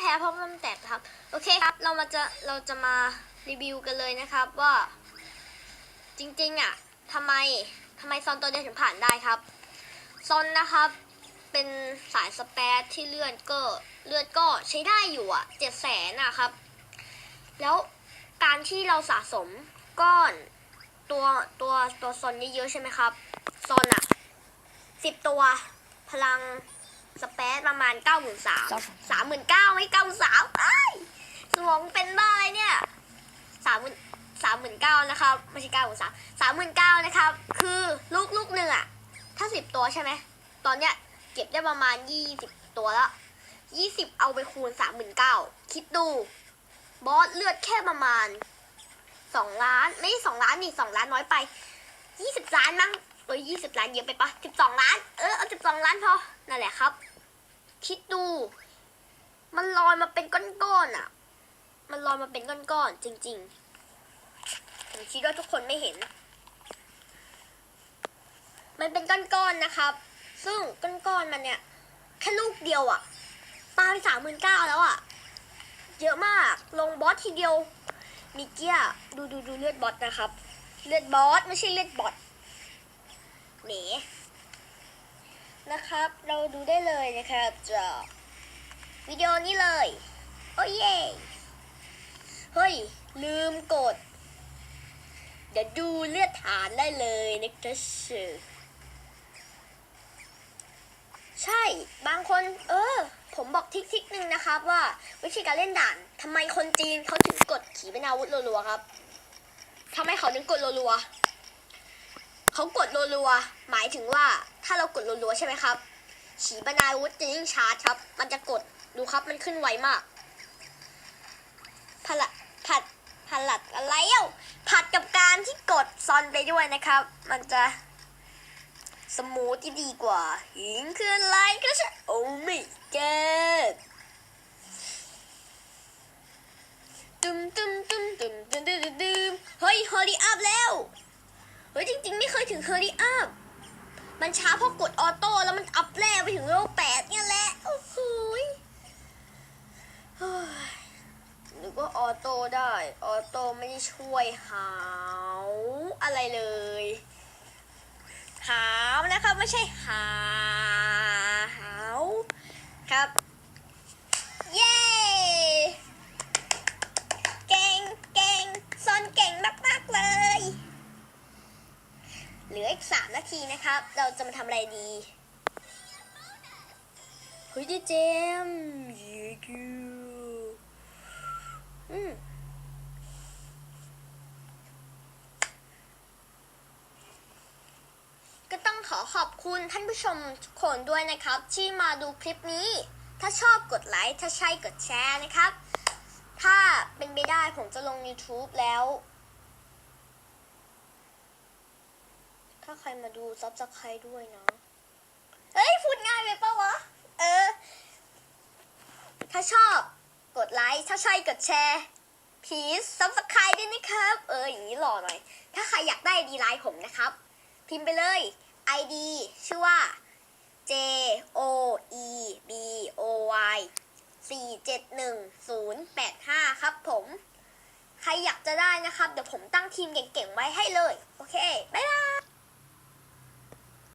แพ้เพราะมันแตกครับ โอเคครับ เรามาจะเราจะมารีวิวกันเลยนะครับว่า จริงๆอะทำไมทำไมซอนตัวเดียวถึงผ่านได้ครับซอนนะครับเป็นสายสเปซที่เลือดก็เลือดก็ใช้ได้อยู่อะเจ็ดแสนอะครับ แล้วการที่เราสะสมก้อนตัวตัวตัวซอนเยอะๆใช่ไหมครับซอนอะสิบตัวพลัง สเปซประมาณเก้าหมื่นสามสามหมื่นเก้าไม่เก้าสามไอ้ายสมองเป็นบ้าอะไรเนี่ยสามหมื่นสามหมื่นเก้านะครับไม่ใช่เก้าหมื่นสามสามหมื่นเก้านะครับ คือลูกลูกหนึ่งอะถ้าสิบตัวใช่ไหมตอนเนี้ยเก็บได้ประมาณยี่สิบตัวแล้วยี่สิบเอาไปคูณสามหมื่นเก้าคิดดู บอสเลือดแค่ประมาณสองล้านไม่สองล้านนี่สองล้านน้อยไปยี่สิบล้านมั้งเออยี่สิบล้านเยอะไปปะสิบสองล้าน เออเอาสิบสองล้านพอ นั่นแหละครับ คิดดู มันลอยมาเป็นก้อนๆอะ มันลอยมาเป็นก้อนๆจริงๆผมคิดว่าทุกคนไม่เห็น มันเป็นก้อนๆนะครับ ซึ่งก้อนๆมันเนี่ย แค่ลูกเดียวอะ่ะปาไปสามหมื่นเก้าแล้วอะ่ะ เยอะมาก ลงบอสทีเดียวมีเกียดูดูดูเลือดบอสนะครับ เลือดบอสไม่ใช่เลือดบอทเหนนะครับ เราดูได้เลยนะครับจากวิดีโอนี้เลย โอ้เย่เฮ้ย ลืมกด เดี๋ยวดูเลือดฐานได้เลยนะครับใช่บางคน เออ ผมบอกทิกทิกหนึ่งนะครับว่า วิธีการเล่นด่านทำไมคนจีนเขาถึงกดขีปนาวุธรัวๆครับทำไมเขาถึงกดรัวๆ เขากดรัวๆหมายถึงว่าถ้าเรากดรัวๆใช่ไหมครับฉีปนาวุธจะยิ่งชาร์จครับ มันจะกดดูครับมันขึ้นไวมากผลัดผัดผลัดอะไรเอ้าผัดกับการที่กดซอนไปด้วยนะครับ มันจะสมูทที่ดีกว่าหิงคืออะไรก็ใช่โอ้ไม่เกิดตุ้มตุ้มตุ้มตุ้มตุ้มตุ้มตุ้มเฮ้ยฮอลลีอัพแล้ว เฮ้ยจริง ๆ ไม่เคยถึงเฮอรี่อัพมันช้าเพราะกดออโต้แล้วมันอัพแรกไปถึงโลกแปดเนี่ยแหละโอ้โหยเฮ้ยนึกว่าออโต้ได้ ออโต้ไม่ได้ช่วยหาวอะไรเลย หาวนะครับไม่ใช่หาหาวครับ นาทีนะครับ เราจะมาทำอะไรดีเฮ้ยเจมเยกูอืมก็ต้องขอขอบคุณท่านผู้ชมทุกคนด้วยนะครับ ที่มาดูคลิปนี้ ถ้าชอบกดไลค์ ถ้าใช่กดแชร์นะครับ ถ้าเป็นไม่ได้ผมจะลง YouTube แล้ว ถ้าใครมาดูซับสไครด้วยนะเฮ้ยพูดง่ายไปปะวะ เออ ถ้าชอบกดไลค์ถ้าใช่กดแชร์พีซซับสไครด้วยนะครับ เอออย่างนี้หล่อหน่อย ถ้าใครอยากได้ดีไลน์ผมนะครับ พิมพ์ไปเลย ID ชื่อว่า J O E B O Y 471 085 ครับผม ใครอยากจะได้นะครับ เดี๋ยวผมตั้งทีมเก่งๆไว้ให้เลย โอเค บ๊ายบาย